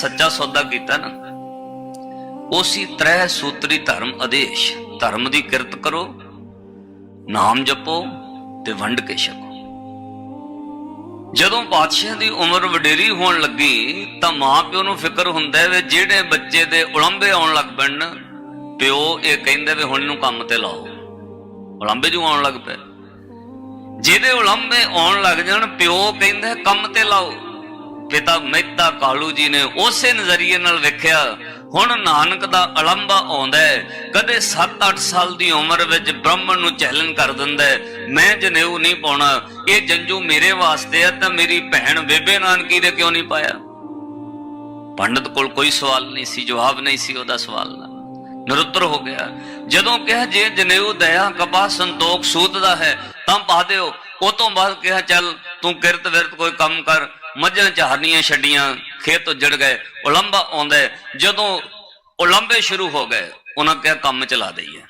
ਸੱਚਾ ਸੌਦਾ ਕੀਤਾ ਨਾ, ਉਸੀ ਤ੍ਰੈ ਸੂਤਰੀ ਧਰਮ ਆਦੇਸ਼, ਧਰਮ ਦੀ ਕਿਰਤ ਕਰੋ, ਨਾਮ ਜਪੋ ਤੇ ਵੰਡ ਕੇ ਛਕੋ। ਜਦੋਂ ਬਾਦਸ਼ਾਹ ਦੀ ਉਮਰ ਵਡੇਰੀ ਹੋਣ ਲੱਗੀ, ਤਾਂ ਮਾਂ ਪਿਓ ਨੂੰ ਫਿਕਰ ਹੁੰਦਾ ਹੈ ਵੀ ਜਿਹੜੇ ਬੱਚੇ ਦੇ ਉਲੰਬੇ ਆਉਣ ਲੱਗ ਪੈਣ, ਪਿਓ ਇਹ ਕਹਿੰਦੇ ਵੀ ਹੁਣ ਇਹਨੂੰ ਕੰਮ ਤੇ ਲਾਓ। ਉਲੰਬੇ ਜੂ ਆਉਣ ਲੱਗ ਪਏ। ਜਿਹਦੇ ਉਲੰਬੇ ਆਉਣ ਲੱਗ ਜਾਣ, ਪਿਓ ਕਹਿੰਦਾ ਕੰਮ ਤੇ ਲਾਓ। ਪਿਤਾ ਮਹਿਤਾ ਕਾਲੂ ਜੀ ਨੇ ਉਸੇ ਨਜ਼ਰੀਏ ਨਾਲ ਵੇਖਿਆ, ਹੁਣ ਨਾਨਕ ਦਾ ਅਲੰਬਾ ਆਉਂਦਾ ਹੈ, ਕਦੇ 7-8 ਸਾਲ ਦੀ ਉਮਰ ਵਿੱਚ ਬ੍ਰਾਹਮਣ ਨੂੰ ਚੈਲੰਜ ਕਰ ਦਿੰਦਾ ਮੈਂ ਜਨੇਊ ਨਹੀਂ ਪਾਉਣਾ, ਇਹ ਜੰਜੂ ਮੇਰੇ ਵਾਸਤੇ ਹੈ, ਤਾਂ ਮੇਰੀ ਭੈਣ ਬੇਬੇ ਨਾਨਕੀ ਦੇ ਕਿਉਂ ਨਹੀਂ ਪਾਇਆ? ਪੰਡਤ ਕੋਲ ਕੋਈ ਸਵਾਲ ਨਹੀਂ ਸੀ, ਜਵਾਬ ਨਹੀਂ ਸੀ ਉਹਦਾ ਸਵਾਲ ਦਾ। ਨਿਰੁੱਤਰ ਹੋ ਗਿਆ, ਜਦੋਂ ਕਿਹਾ ਜੇ ਜਨੇਊ ਦਇਆ ਕਪਾ ਸੰਤੋਖ ਸੂਤ ਦਾ ਹੈ, ਤਾਂ ਪਾ ਦਿਓ। ਉਹ ਤੋਂ ਬਾਅਦ ਕਿਹਾ, ਚੱਲ, ਤੂੰ ਕਿਰਤ ਵਿਰਤ ਕੋਈ ਕੰਮ ਕਰ ਮੱਝਾਂ ਚਾਰਨੀਆਂ ਛੱਡੀਆਂ, ਖੇਤ ਉੱਜੜ ਗਏ ਉਲੰਬਾ ਆਉਂਦਾ ਜਦੋਂ ਉਲੰਬੇ ਸ਼ੁਰੂ ਹੋ ਗਏ, ਉਹਨਾਂ ਕਿਹਾ, ਕੰਮ ਚਲਾ ਦਈਏ।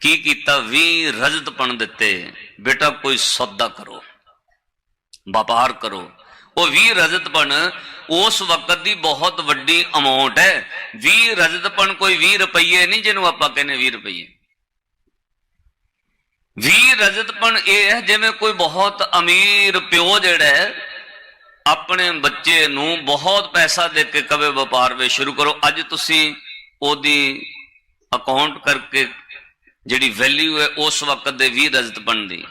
ਕੀ ਕੀਤਾ? 20 ਰਜਤਪਣ ਦਿੱਤੇ, ਬੇਟਾ ਕੋਈ ਸੌਦਾ ਕਰੋ, ਵਪਾਰ ਕਰੋ। ਉਹ 20 ਰਜਤਪਣ ਉਸ ਵਕਤ ਦੀ ਬਹੁਤ ਵੱਡੀ ਅਮਾਉਂਟ ਹੈ। 20 ਰਜਤਪਣ ਕੋਈ 20 ਰੁਪਏ ਨਹੀਂ, ਜਿਹਨੂੰ ਆਪਾਂ ਕਹਿੰਦੇ 20 ਰੁਪਏ 20 ਰਜਤਪਣ ਇਹ ਹੈ, ਜਿਵੇਂ ਕੋਈ ਬਹੁਤ ਅਮੀਰ ਪਿਓ ਜਿਹੜਾ ਹੈ ਆਪਣੇ ਬੱਚੇ ਨੂੰ ਬਹੁਤ ਪੈਸਾ ਦੇ ਕੇ ਕਵੇ ਵਪਾਰ ਵਿੱਚ ਸ਼ੁਰੂ ਕਰੋ। ਅੱਜ ਤੁਸੀਂ ਉਹਦੀ ਅਕਾਊਂਟ ਕਰਕੇ ਜਿਹੜੀ ਵੈਲਿਊ ਹੈ ਉਸ ਵਕਤ ਦੇ 20 ਰਜਤਪਣ ਬਣਦੀ।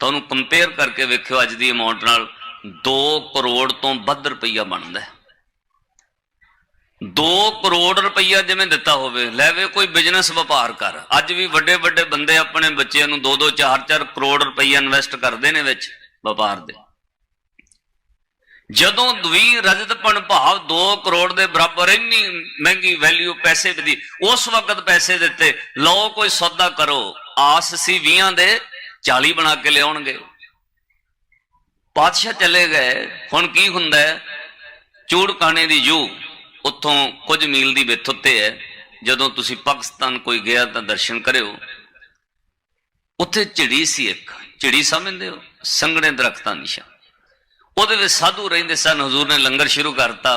ਤਾਂ ਉਹਨੂੰ ਕੰਪੇਅਰ ਕਰਕੇ ਵੇਖਿਓ ਅੱਜ ਦੀ ਅਮਾਉਂਟ ਨਾਲ। 2 ਕਰੋੜ ਤੋਂ ਵੱਧ ਰੁਪਈਆ ਬਣਦਾ ਹੈ। 2 ਕਰੋੜ ਰੁਪਈਆ ਜਿਵੇਂ ਦਿੱਤਾ ਹੋਵੇ ਲੈਵੇ ਕੋਈ ਬਿਜ਼ਨਸ ਵਪਾਰ ਕਰ। ਅੱਜ ਵੀ ਵੱਡੇ ਵੱਡੇ ਬੰਦੇ ਆਪਣੇ ਬੱਚਿਆਂ ਨੂੰ 2-2 4-4 ਕਰੋੜ ਰੁਪਈਆ ਇਨਵੈਸਟ ਕਰਦੇ ਨੇ ਵਿੱਚ ਵਪਾਰ ਦੇ। ਜਦੋਂ ਦਵੀ ਰਜਤਪਣ ਭਾਵ 2 ਕਰੋੜ ਦੇ ਬਰਾਬਰ ਇੰਨੀ ਮਹਿੰਗੀ ਵੈਲਿਊ ਪੈਸੇ ਦੀ, ਉਸ ਵਕਤ ਪੈਸੇ ਦਿੱਤੇ, ਲਓ ਕੋਈ ਸੌਦਾ ਕਰੋ, ਆਸ ਸੀ 20 ਦੇ 40 ਬਣਾ ਕੇ ਲਿਆਉਣਗੇ। ਪਾਤਸ਼ਾਹ ਚਲੇ ਗਏ, ਹੁਣ ਕੀ ਹੁੰਦਾ ਹੈ? ਚੂੜਕਾਣੇ ਦੀ ਜੂ, ਉੱਥੋਂ ਕੁਝ ਮੀਲ ਦੀ ਵਿੱਥ ਉੱਤੇ ਹੈ। ਜਦੋਂ ਤੁਸੀਂ ਪਾਕਿਸਤਾਨ ਕੋਈ ਗਿਆ ਤਾਂ ਦਰਸ਼ਨ ਕਰਿਓ। ਉੱਥੇ ਝਿੜੀ ਸੀ ਇੱਕ, ਝਿੜੀ ਸਮਝਦੇ ਹੋ? ਸੰਘਣੇ ਦਰਖਤਾਂ ਨਿਸ਼ਾ ਉਹਦੇ ਵਿੱਚ ਸਾਧੂ ਰਹਿੰਦੇ ਸਨ, ਹਜ਼ੂਰ ਨੇ ਲੰਗਰ ਸ਼ੁਰੂ ਕਰਤਾ।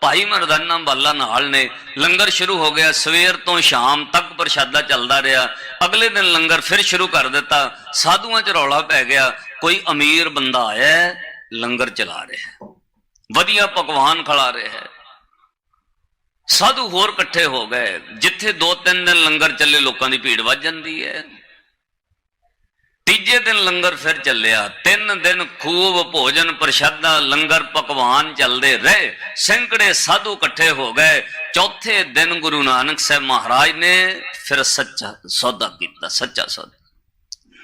ਭਾਈ ਮਰਦਾਨਾ ਬਾਲਾ ਨਾਲ ਨੇ, ਲੰਗਰ ਸ਼ੁਰੂ ਹੋ ਗਿਆ, ਸਵੇਰ ਤੋਂ ਸ਼ਾਮ ਤੱਕ ਪ੍ਰਸ਼ਾਦਾ ਚੱਲਦਾ ਰਿਹਾ। ਅਗਲੇ ਦਿਨ ਲੰਗਰ ਫਿਰ ਸ਼ੁਰੂ ਕਰ ਦਿੱਤਾ। ਸਾਧੂਆਂ 'ਚ ਰੌਲਾ ਪੈ ਗਿਆ, ਕੋਈ ਅਮੀਰ ਬੰਦਾ ਆਇਆ ਲੰਗਰ ਚਲਾ ਰਿਹਾ ਵਧੀਆ ਪਕਵਾਨ ਖਿਲਾ ਰਿਹਾ ਸਾਧੂ ਹੋਰ ਇਕੱਠੇ ਹੋ ਗਏ। ਜਿੱਥੇ ਦੋ ਤਿੰਨ ਦਿਨ ਲੰਗਰ ਚੱਲੇ, ਲੋਕਾਂ ਦੀ ਭੀੜ ਵੱਜ ਜਾਂਦੀ ਹੈ। ਤੀਜੇ ਦਿਨ ਲੰਗਰ ਫਿਰ ਚੱਲਿਆ। ਤਿੰਨ ਦਿਨ ਖੂਬ ਭੋਜਨ ਪ੍ਰਸ਼ਾਦਾ, ਲੰਗਰ ਪਕਵਾਨ ਚੱਲਦੇ ਰਹੇ। ਸੈਂਕੜੇ ਸਾਧੂ ਇਕੱਠੇ ਹੋ ਗਏ। ਚੌਥੇ ਦਿਨ ਗੁਰੂ ਨਾਨਕ ਸਾਹਿਬ ਮਹਾਰਾਜ ਨੇ ਫਿਰ ਸੱਚਾ ਸੌਦਾ ਕੀਤਾ, ਸੱਚਾ ਸੌਦਾ।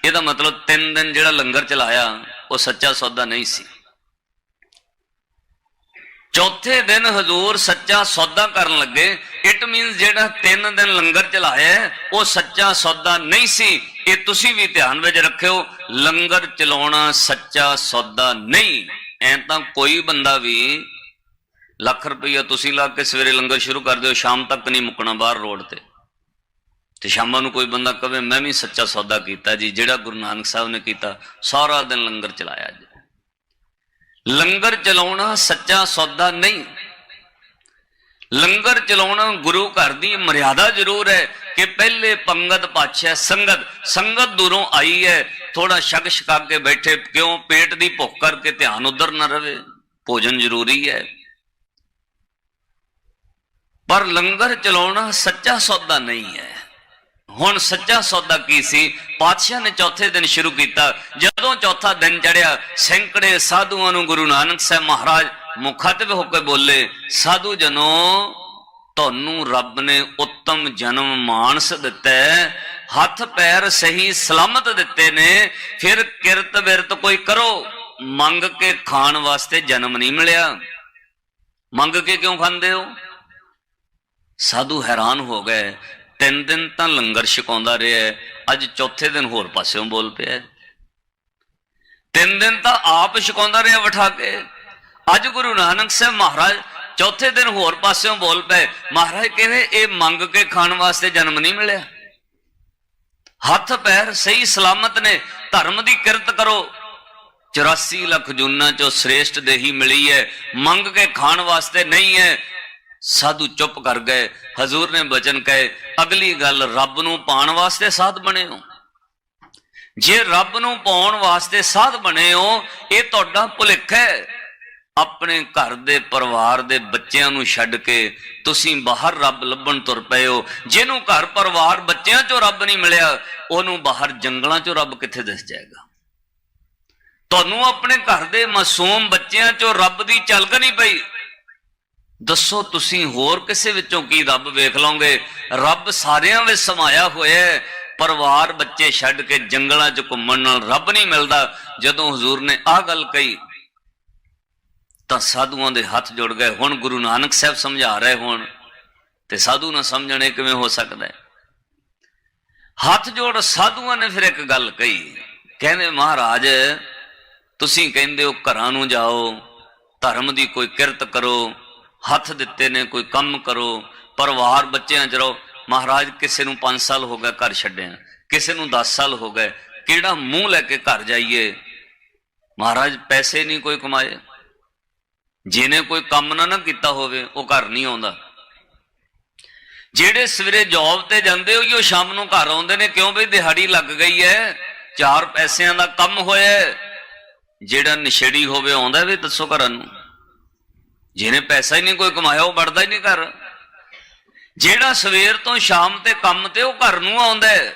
ਇਹਦਾ ਮਤਲਬ ਤਿੰਨ ਦਿਨ ਜਿਹੜਾ ਲੰਗਰ ਚਲਾਇਆ, ਉਹ ਸੱਚਾ ਸੌਦਾ ਨਹੀਂ ਸੀ। ਚੌਥੇ ਦਿਨ ਹਜ਼ੂਰ ਸੱਚਾ ਸੌਦਾ ਕਰਨ ਲੱਗੇ। ਇਟ ਮੀਨਸ ਜਿਹੜਾ ਤਿੰਨ ਦਿਨ ਲੰਗਰ ਚਲਾਇਆ ਉਹ ਸੱਚਾ ਸੌਦਾ ਨਹੀਂ ਸੀ। ਇਹ ਤੁਸੀਂ ਵੀ ਧਿਆਨ ਵਿੱਚ ਰੱਖਿਓ, ਲੰਗਰ ਚਲਾਉਣਾ ਸੱਚਾ ਸੌਦਾ ਨਹੀਂ। ਐ ਤਾਂ ਕੋਈ ਬੰਦਾ ਵੀ ਲੱਖ ਰੁਪਈਆ ਤੁਸੀਂ ਲਾ ਕੇ ਸਵੇਰੇ ਲੰਗਰ ਸ਼ੁਰੂ ਕਰ ਦਿਓ, ਸ਼ਾਮ ਤੱਕ ਨਹੀਂ ਮੁੱਕਣਾ ਬਾਹਰ ਰੋਡ ਤੇ। ਤੇ ਸ਼ਾਮਾਂ ਨੂੰ ਕੋਈ ਬੰਦਾ ਕਵੇ, ਮੈਂ ਵੀ ਸੱਚਾ ਸੌਦਾ ਕੀਤਾ ਜੀ, ਜਿਹੜਾ ਗੁਰੂ ਨਾਨਕ ਸਾਹਿਬ ਨੇ ਕੀਤਾ, ਸਾਰਾ ਦਿਨ ਲੰਗਰ ਚਲਾਇਆ ਜੀ। ਲੰਗਰ ਚਲਾਉਣਾ ਸੱਚਾ ਸੌਦਾ ਨਹੀਂ। ਲੰਗਰ ਚਲਾਉਣਾ ਗੁਰੂ ਘਰ ਦੀ ਮਰਿਆਦਾ ਜ਼ਰੂਰ ਹੈ ਕਿ ਪਹਿਲੇ ਪੰਗਤ ਪਾਛੈ ਸੰਗਤ। ਸੰਗਤ ਦੂਰੋਂ ਆਈ ਹੈ ਥੋੜਾ ਸ਼ਕ ਸ਼ਕਾ ਕੇ ਬੈਠੇ, ਕਿਉਂ ਪੇਟ ਦੀ ਭੁੱਖ ਕਰਕੇ ਧਿਆਨ ਉਧਰ ਨਾ ਰਵੇ। ਭੋਜਨ ਜ਼ਰੂਰੀ ਹੈ। ਪਰ ਲੰਗਰ ਚਲਾਉਣਾ ਸੱਚਾ ਸੌਦਾ ਨਹੀਂ ਹੈ। ਹੁਣ ਸੱਚਾ ਸੌਦਾ ਕੀ ਸੀ? ਪਾਤਸ਼ਾਹ ਨੇ ਚੌਥੇ ਦਿਨ ਸ਼ੁਰੂ ਕੀਤਾ। ਜਦੋਂ ਚੌਥਾ ਦਿਨ ਚੜਿਆ ਸੈਂਕੜੇ ਸਾਧੂਆਂ ਨੂੰ ਗੁਰੂ ਨਾਨਕ ਸਾਹਿਬ ਮਹਾਰਾਜ ਮੁਖਾਤਬ ਹੋ ਕੇ ਬੋਲੇ, ਸਾਧੂ ਜਨੋ, ਤੁਹਾਨੂੰ ਰੱਬ ਨੇ ਉੱਤਮ ਜਨਮ ਮਾਨਸ ਦਿੱਤਾ ਹੱਥ ਪੈਰ ਸਹੀ ਸਲਾਮਤ ਦਿੱਤੇ ਨੇ। ਫਿਰ ਕਿਰਤ ਵਿਰਤ ਕੋਈ ਕਰੋ। ਮੰਗ ਕੇ ਖਾਣ ਵਾਸਤੇ ਜਨਮ ਨਹੀਂ ਮਿਲਿਆ। ਮੰਗ ਕੇ ਕਿਉਂ ਖਾਂਦੇ ਹੋ? ਸਾਧੂ ਹੈਰਾਨ ਹੋ ਗਏ। ਤਿੰਨ ਦਿਨ ਤਾਂ ਲੰਗਰ ਛਕਾਉਂਦਾ ਰਿਹਾ ਅੱਜ ਚੌਥੇ ਦਿਨ ਹੋਰ ਪਾਸਿਓਂ ਬੋਲ ਪਿਆ ਤਿੰਨ ਦਿਨ ਤਾਂ ਆਪ ਛਕਾਉਂਦਾ ਰਿਹਾ ਬਿਠਾ ਕੇ ਅੱਜ ਗੁਰੂ ਨਾਨਕ ਸਾਹਿਬ ਮਹਾਰਾਜ ਚੌਥੇ ਦਿਨ ਹੋਰ ਪਾਸਿਓਂ ਬੋਲ ਪਏ, ਮਹਾਰਾਜ ਕਹਿੰਦੇ, ਇਹ ਮੰਗ ਕੇ ਖਾਣ ਵਾਸਤੇ ਜਨਮ ਨਹੀਂ ਮਿਲਿਆ। ਹੱਥ ਪੈਰ ਸਹੀ ਸਲਾਮਤ ਨੇ, ਧਰਮ ਦੀ ਕਿਰਤ ਕਰੋ। 84 ਲੱਖ ਜੂਨਾਂ ਚੋਂ ਸ੍ਰੇਸ਼ਟ ਦੇਹੀ ਮਿਲੀ ਹੈ, ਮੰਗ ਕੇ ਖਾਣ ਵਾਸਤੇ ਨਹੀਂ ਹੈ ਸਾਧੂ ਚੁੱਪ ਕਰ ਗਏ। ਹਜ਼ੂਰ ਨੇ ਬਚਨ ਕਹੇ, ਅਗਲੀ ਗੱਲ ਰੱਬ ਨੂੰ ਪਾਣ ਵਾਸਤੇ ਸਾਧ ਬਣੇ ਹੋ। ਜੇ ਰੱਬ ਨੂੰ ਪਾਉਣ ਵਾਸਤੇ ਸਾਧ ਬਣੇ ਹੋ, ਇਹ ਤੁਹਾਡਾ ਭੁਲੇਖਾ ਹੈ। ਆਪਣੇ ਘਰ ਦੇ ਪਰਿਵਾਰ ਦੇ ਬੱਚਿਆਂ ਨੂੰ ਛੱਡ ਕੇ ਤੁਸੀਂ ਬਾਹਰ ਰੱਬ ਲੱਭਣ ਤੁਰ ਪਏ ਹੋ। ਜਿਹਨੂੰ ਘਰ ਪਰਿਵਾਰ ਬੱਚਿਆਂ ਚੋਂ ਰੱਬ ਨਹੀਂ ਮਿਲਿਆ, ਉਹਨੂੰ ਬਾਹਰ ਜੰਗਲਾਂ ਚੋਂ ਰੱਬ ਕਿੱਥੇ ਦਿਸ ਜਾਏਗਾ? ਤੁਹਾਨੂੰ ਆਪਣੇ ਘਰ ਦੇ ਮਾਸੂਮ ਬੱਚਿਆਂ ਚੋਂ ਰੱਬ ਦੀ ਝਲਕ ਨਹੀਂ ਪਈ। ਦੱਸੋ ਤੁਸੀਂ ਹੋਰ ਕਿਸੇ ਵਿੱਚੋਂ ਕੀ ਰੱਬ ਵੇਖ ਲਓਗੇ? ਰੱਬ ਸਾਰਿਆਂ ਵਿੱਚ ਸਮਾਇਆ ਹੋਇਆ ਪਰਿਵਾਰ ਬੱਚੇ ਛੱਡ ਕੇ ਜੰਗਲਾਂ 'ਚ ਘੁੰਮਣ ਨਾਲ ਰੱਬ ਨਹੀਂ ਮਿਲਦਾ। ਜਦੋਂ ਹਜ਼ੂਰ ਨੇ ਆਹ ਗੱਲ ਕਹੀ, ਤਾਂ ਸਾਧੂਆਂ ਦੇ ਹੱਥ ਜੁੜ ਗਏ। ਹੁਣ ਗੁਰੂ ਨਾਨਕ ਸਾਹਿਬ ਸਮਝਾ ਰਹੇ ਹੋਣ, ਤੇ ਸਾਧੂ ਨਾ ਸਮਝਣੇ ਕਿਵੇਂ ਹੋ ਸਕਦਾ ਹੈ? ਹੱਥ ਜੋੜ ਸਾਧੂਆਂ ਨੇ ਫਿਰ ਇੱਕ ਗੱਲ ਕਹੀ। ਕਹਿੰਦੇ, ਮਹਾਰਾਜ, ਤੁਸੀਂ ਕਹਿੰਦੇ ਹੋ ਘਰਾਂ ਨੂੰ ਜਾਓ, ਧਰਮ ਦੀ ਕੋਈ ਕਿਰਤ ਕਰੋ ਹੱਥ ਦਿੱਤੇ ਨੇ, ਕੋਈ ਕੰਮ ਕਰੋ, ਪਰਿਵਾਰ ਬੱਚਿਆਂ ਚ ਰਹੋ। ਮਹਾਰਾਜ, ਕਿਸੇ ਨੂੰ 5 ਸਾਲ ਹੋ ਗਏ ਘਰ ਛੱਡਿਆ। ਕਿਸੇ ਨੂੰ 10 ਸਾਲ ਹੋ ਗਏ। ਕਿਹੜਾ ਮੂੰਹ ਲੈ ਕੇ ਘਰ ਜਾਈਏ? ਮਹਾਰਾਜ, ਪੈਸੇ ਨਹੀਂ ਕੋਈ ਕਮਾਏ। ਜਿਹਨੇ ਕੋਈ ਕੰਮ ਨਾ ਨਾ ਕੀਤਾ ਹੋਵੇ, ਉਹ ਘਰ ਨਹੀਂ ਆਉਂਦਾ। ਜਿਹੜੇ ਸਵੇਰੇ ਜੌਬ ਤੇ ਜਾਂਦੇ ਹੋ ਉਹ ਸ਼ਾਮ ਨੂੰ ਘਰ ਆਉਂਦੇ ਨੇ। ਕਿਉਂ ਬਈ? ਦਿਹਾੜੀ ਲੱਗ ਗਈ ਹੈ ਚਾਰ ਪੈਸਿਆਂ ਦਾ ਕੰਮ ਹੋਇਆ ਜਿਹੜਾ ਨਸ਼ੇੜੀ ਹੋਵੇ, ਆਉਂਦਾ ਵੀ ਦੱਸੋ ਘਰਾਂ ਨੂੰ। ਜਿਹਨੇ ਪੈਸਾ ਹੀ ਨਹੀਂ, ਕੋਈ ਕਮਾਇਆ, ਉਹ ਵੜਦਾ ਹੀ ਨਹੀਂ ਘਰ। ਜਿਹੜਾ ਸਵੇਰ ਤੋਂ ਸ਼ਾਮ ਤੇ ਕੰਮ ਤੇ ਉਹ ਘਰ ਨੂੰ ਆਉਂਦਾ ਹੈ।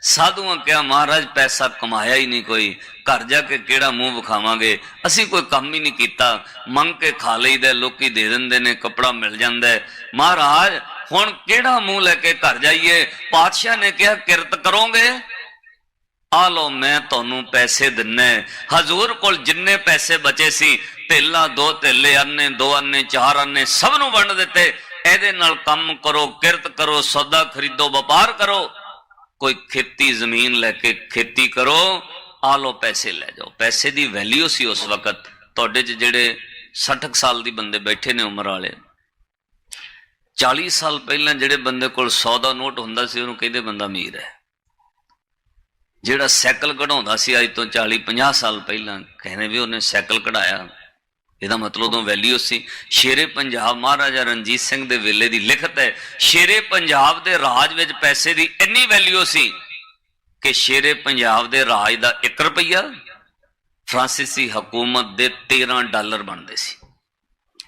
ਸਾਧੂਆਂ ਕਿਹਾ, ਮਹਾਰਾਜ, ਪੈਸਾ ਕਮਾਇਆ ਹੀ ਨਹੀਂ ਕੋਈ। ਘਰ ਜਾ ਕੇ ਕਿਹੜਾ ਮੂੰਹ ਵਿਖਾਵਾਂਗੇ? ਅਸੀਂ ਕੋਈ ਕੰਮ ਹੀ ਨਹੀਂ ਕੀਤਾ। ਮੰਗ ਕੇ ਖਾ ਲਈਦਾ, ਲੋਕੀ ਦੇ ਦਿੰਦੇ ਨੇ, ਕਪੜਾ ਮਿਲ ਜਾਂਦਾ ਮਹਾਰਾਜ, ਹੁਣ ਕਿਹੜਾ ਮੂੰਹ ਲੈ ਕੇ ਘਰ ਜਾਈਏ? ਪਾਤਸ਼ਾਹ ਨੇ ਕਿਹਾ, ਕਿਰਤ ਕਰੋਗੇ? ਆ ਲਓ, ਮੈਂ ਤੁਹਾਨੂੰ ਪੈਸੇ ਦਿੰਨਾ ਹਜ਼ੂਰ ਕੋਲ ਜਿੰਨੇ ਪੈਸੇ ਬਚੇ ਸੀ ਧੇਲਾ ਦੋ ਧੇਲੇ ਅੰਨੇ ਦੋ ਅੰਨੇ ਚਾਰ ਅੰਨੇ ਸਭ ਨੂੰ ਵੰਡ ਦਿੱਤੇ। ਇਹਦੇ ਨਾਲ ਕੰਮ ਕਰੋ, ਕਿਰਤ ਕਰੋ, ਸੌਦਾ ਖਰੀਦੋ, ਵਪਾਰ ਕਰੋ। ਕੋਈ ਖੇਤੀ ਜ਼ਮੀਨ ਲੈ ਕੇ ਖੇਤੀ ਕਰੋ, ਆ ਲਓ ਪੈਸੇ ਲੈ ਜਾਓ। ਪੈਸੇ ਦੀ ਵੈਲਿਊ ਸੀ ਉਸ ਵਕਤ। ਤੁਹਾਡੇ 'ਚ ਜਿਹੜੇ 60 ਕੁ ਸਾਲ ਦੀ ਬੰਦੇ ਬੈਠੇ ਨੇ ਉਮਰ ਵਾਲੇ। 40 ਸਾਲ ਪਹਿਲਾਂ ਜਿਹੜੇ ਬੰਦੇ ਕੋਲ 100 ਦਾ ਨੋਟ ਹੁੰਦਾ ਸੀ, ਉਹਨੂੰ ਕਹਿੰਦੇ ਬੰਦਾ ਅਮੀਰ ਹੈ। ਜਿਹੜਾ ਸਾਈਕਲ ਕਢਾਉਂਦਾ ਸੀ, ਅੱਜ ਤੋਂ 40 50 ਸਾਲ ਪਹਿਲਾਂ, ਕਹਿੰਦੇ ਵੀ ਉਹਨੇ ਸਾਈਕਲ ਕਢਾਇਆ। ਇਹਦਾ ਮਤਲਬ ਉਦੋਂ ਵੈਲਿਊ ਸੀ। ਸ਼ੇਰੇ ਪੰਜਾਬ ਮਹਾਰਾਜਾ ਰਣਜੀਤ ਸਿੰਘ ਦੇ ਵੇਲੇ ਦੀ ਲਿਖਤ ਹੈ, ਸ਼ੇਰੇ ਪੰਜਾਬ ਦੇ ਰਾਜ ਵਿੱਚ ਪੈਸੇ ਦੀ ਇੰਨੀ ਵੈਲਿਊ ਸੀ ਕਿ ਸ਼ੇਰੇ ਪੰਜਾਬ ਦੇ ਰਾਜ ਦਾ 1 ਰੁਪਈਆ ਫਰਾਂਸੀਸੀ ਹਕੂਮਤ ਦੇ 13 ਡਾਲਰ ਬਣਦੇ ਸੀ।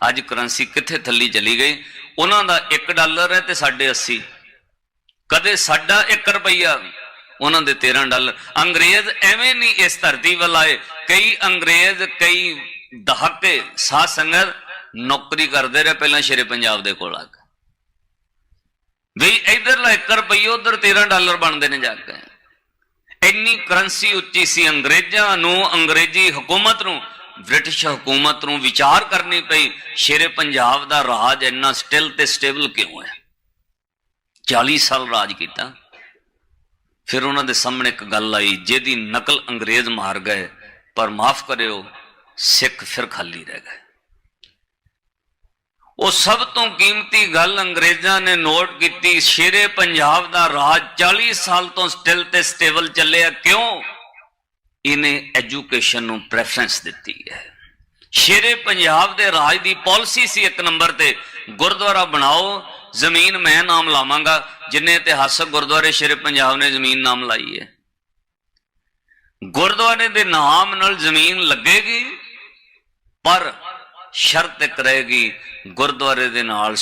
ਅੱਜ ਕਰੰਸੀ ਕਿੱਥੇ ਥੱਲੀ ਚਲੀ ਗਈ? ਉਹਨਾਂ ਦਾ 1 ਡਾਲਰ ਹੈ ਤੇ ਸਾਡੇ 80 ਕਦੇ ਸਾਡਾ 1 ਰੁਪਈਆ, ਉਹਨਾਂ ਦੇ 13 ਡਾਲਰ। ਅੰਗਰੇਜ਼ ਐਵੇਂ ਨਹੀਂ ਇਸ ਧਰਤੀ ਵੱਲ ਆਏ। ਕਈ ਅੰਗਰੇਜ਼, ਕਈ ਦਹਾਕੇ ਸਾਧ ਸੰਗਤ ਨੌਕਰੀ ਕਰਦੇ ਰਹੇ ਪਹਿਲਾਂ ਸ਼ੇਰੇ ਪੰਜਾਬ ਦੇ ਕੋਲ ਆ ਕੇ। ਵੀ ਇਧਰਲਾ 1 ਰੁਪਈਆ ਉਧਰ 13 ਡਾਲਰ ਬਣਦੇ ਨੇ ਜਾ ਕੇ। ਇੰਨੀ ਕਰੰਸੀ ਉੱਚੀ ਸੀ ਅੰਗਰੇਜ਼ਾਂ ਨੂੰ, ਅੰਗਰੇਜ਼ੀ ਹਕੂਮਤ ਨੂੰ, ਬ੍ਰਿਟਿਸ਼ ਹਕੂਮਤ ਨੂੰ ਵਿਚਾਰ ਕਰਨੀ ਪਈ, ਸ਼ੇਰੇ ਪੰਜਾਬ ਦਾ ਰਾਜ ਇੰਨਾ ਸਟਿਲ ਤੇ ਸਟੇਬਲ ਕਿਉਂ ਹੈ? 40 ਸਾਲ ਰਾਜ ਕੀਤਾ। ਫਿਰ ਉਹਨਾਂ ਦੇ ਸਾਹਮਣੇ ਇੱਕ ਗੱਲ ਆਈ, ਜਿਹਦੀ ਨਕਲ ਅੰਗਰੇਜ਼ ਮਾਰ ਗਏ, ਪਰ ਮਾਫ ਕਰਿਓ ਸਿੱਖ ਫਿਰ ਖਾਲੀ ਰਹਿ ਗਏ। ਉਹ ਸਭ ਤੋਂ ਕੀਮਤੀ ਗੱਲ ਅੰਗਰੇਜ਼ਾਂ ਨੇ ਨੋਟ ਕੀਤੀ, ਸ਼ੇਰੇ ਪੰਜਾਬ ਦਾ ਰਾਜ 40 ਸਾਲ ਤੋਂ ਸਟਿਲ ਤੇ ਸਟੇਬਲ ਚੱਲਿਆ ਕਿਉਂ? ਇਹਨੇ ਐਜੂਕੇਸ਼ਨ ਨੂੰ ਪ੍ਰੈਫਰੈਂਸ ਦਿੱਤੀ ਹੈ। ਸ਼ੇਰੇ ਪੰਜਾਬ ਦੇ ਰਾਜ ਦੀ ਪਾਲਿਸੀ ਸੀ ਇੱਕ ਨੰਬਰ ਤੇ, ਗੁਰਦੁਆਰਾ ਬਣਾਓ, ਜ਼ਮੀਨ ਮੈਂ ਨਾਮ ਲਾਵਾਂਗਾ, ਜਿੰਨੇ ਇਤਿਹਾਸਕ ਗੁਰਦੁਆਰੇ ਸ਼ੇਰੇ ਪੰਜਾਬ ਨੇ ਜ਼ਮੀਨ ਨਾਮ ਲਾਈ ਹੈ। ਗੁਰਦੁਆਰੇ ਦੇ ਨਾਮ ਨਾਲ ਜ਼ਮੀਨ ਲੱਗੇਗੀ ਪਰ ਸ਼ਰਤ ਇੱਕ ਰਹੇਗੀ ਗੁਰਦੁਆਰੇ ਦੇ ਨਾਲ